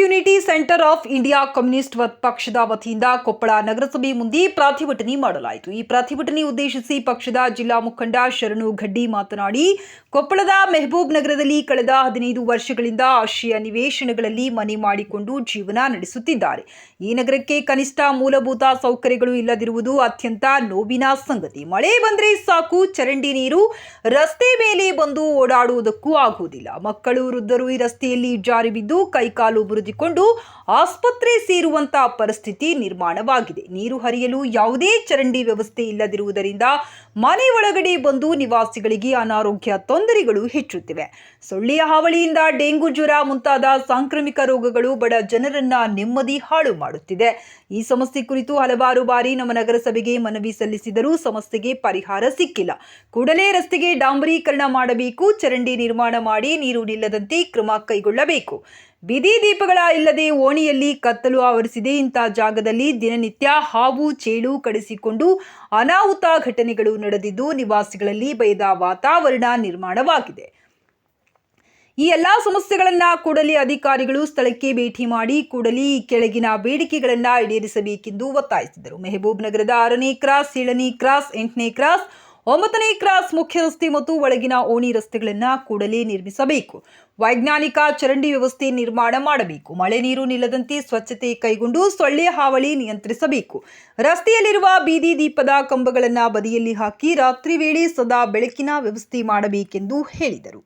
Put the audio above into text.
Unity centre of India communist ಪಕ್ಷದ ವತಿಯಿಂದ ಕೊಪ್ಪಳ ನಗರಸಭೆ ಮುಂದೆ ಪ್ರತಿಭಟನೆ ಮಾಡಲಾಯಿತು. ಈ ಪ್ರತಿಭಟನೆ ಉದ್ದೇಶಿಸಿ ಪಕ್ಷದ ಜಿಲ್ಲಾ ಮುಖಂಡ ಶರಣು ಘಡ್ಡಿ ಮಾತನಾಡಿ, ಕೊಪ್ಪಳದ ಮೆಹಬೂಬ್ ನಗರದಲ್ಲಿ ಕಳೆದ ಹದಿನೈದು ವರ್ಷಗಳಿಂದ ಆಶ್ರಯ ನಿವೇಶನಗಳಲ್ಲಿ ಮನೆ ಮಾಡಿಕೊಂಡು ಜೀವನ ನಡೆಸುತ್ತಿದ್ದಾರೆ. ಈ ನಗರಕ್ಕೆ ಕನಿಷ್ಠ ಮೂಲಭೂತ ಸೌಕರ್ಯಗಳು ಇಲ್ಲದಿರುವುದು ಅತ್ಯಂತ ನೋವಿನ ಸಂಗತಿ. ಮಳೆ ಬಂದರೆ ಸಾಕು, ಚರಂಡಿ ನೀರು ರಸ್ತೆ ಮೇಲೆ ಬಂದು ಓಡಾಡುವುದಕ್ಕೂ ಆಗುವುದಿಲ್ಲ. ಮಕ್ಕಳು, ವೃದ್ಧರು ಈ ರಸ್ತೆಯಲ್ಲಿ ಜಾರಿ ಬಿದ್ದು ಕೈಕಾಲು ಬುರಿದುಕೊಂಡು ಆಸ್ಪತ್ರೆ ಸೇರುವಂತಹ ಪರಿಸ್ಥಿತಿ ನಿರ್ಮಾಣವಾಗಿದೆ. ನೀರು ಹರಿಯಲು ಯಾವುದೇ ಚರಂಡಿ ವ್ಯವಸ್ಥೆ ಇಲ್ಲದಿರುವುದರಿಂದ ಮನೆ ಒಳಗಡೆ ಬಂದು ನಿವಾಸಿಗಳಿಗೆ ಅನಾರೋಗ್ಯ ತೊಂದರೆಗಳು ಹೆಚ್ಚುತ್ತಿವೆ. ಸೊಳ್ಳೆಯ ಹಾವಳಿಯಿಂದ ಡೆಂಗು ಜ್ವರ ಮುಂತಾದ ಸಾಂಕ್ರಾಮಿಕ ರೋಗಗಳು ಬಡ ಜನರನ್ನ ನೆಮ್ಮದಿ ಹಾಳು ಮಾಡುತ್ತಿದೆ. ಈ ಸಮಸ್ಯೆ ಕುರಿತು ಹಲವಾರು ಬಾರಿ ನಮ್ಮ ನಗರಸಭೆಗೆ ಮನವಿ ಸಲ್ಲಿಸಿದರೂ ಸಮಸ್ಯೆಗೆ ಪರಿಹಾರ ಸಿಕ್ಕಿಲ್ಲ. ಕೂಡಲೇ ರಸ್ತೆಗೆ ಡಾಂಬರೀಕರಣ ಮಾಡಬೇಕು, ಚರಂಡಿ ನಿರ್ಮಾಣ ಮಾಡಿ ನೀರು ನಿಲ್ಲದಂತೆ ಕ್ರಮ ಕೈಗೊಳ್ಳಬೇಕು. ಬೀದಿ ದೀಪಗಳ ಇಲ್ಲದೆ ಓಣಿಯಲ್ಲಿ ಕತ್ತಲು ಆವರಿಸಿದೆ. ಇಂಥ ಜಾಗದಲ್ಲಿ ದಿನನಿತ್ಯ ಹಾವು ಚೇಳು ಕಡಿಸಿಕೊಂಡು ಅನಾಹುತ ಘಟನೆಗಳು ನಡೆದಿದ್ದು, ನಿವಾಸಿಗಳಲ್ಲಿ ಭಯದ ವಾತಾವರಣ ನಿರ್ಮಾಣವಾಗಿದೆ. ಈ ಎಲ್ಲ ಸಮಸ್ಯೆಗಳನ್ನ ಕೂಡಲೇ ಅಧಿಕಾರಿಗಳು ಸ್ಥಳಕ್ಕೆ ಭೇಟಿ ಮಾಡಿ ಕೂಡಲೇ ಕೆಳಗಿನ ಬೇಡಿಕೆಗಳನ್ನ ಈಡೇರಿಸಬೇಕೆಂದು ಒತ್ತಾಯಿಸಿದರು. ಮೆಹಬೂಬ್ ನಗರದ ಆರನೇ ಕ್ರಾಸ್, ಏಳನೇ ಕ್ರಾಸ್, ಎಂಟನೇ ಕ್ರಾಸ್ ಒಂಬತ್ತನೇ ಕ್ರಾಸ್ ಮುಖ್ಯ ರಸ್ತೆ ಮತ್ತು ಒಳಗಿನ ಓಣಿ ರಸ್ತೆಗಳನ್ನು ಕೂಡಲೇ ನಿರ್ಮಿಸಬೇಕು. ವೈಜ್ಞಾನಿಕ ಚರಂಡಿ ವ್ಯವಸ್ಥೆ ನಿರ್ಮಾಣ ಮಾಡಬೇಕು. ಮಳೆ ನೀರು ನಿಲ್ಲದಂತೆ ಸ್ವಚ್ಛತೆ ಕೈಗೊಂಡು ಸೊಳ್ಳೆ ಹಾವಳಿ ನಿಯಂತ್ರಿಸಬೇಕು. ರಸ್ತೆಯಲ್ಲಿರುವ ಬೀದಿ ದೀಪದ ಕಂಬಗಳನ್ನು ಬದಿಯಲ್ಲಿ ಹಾಕಿ ರಾತ್ರಿ ವೇಳೆ ಸದಾ ಬೆಳಕಿನ ವ್ಯವಸ್ಥೆ ಮಾಡಬೇಕೆಂದು ಹೇಳಿದರು.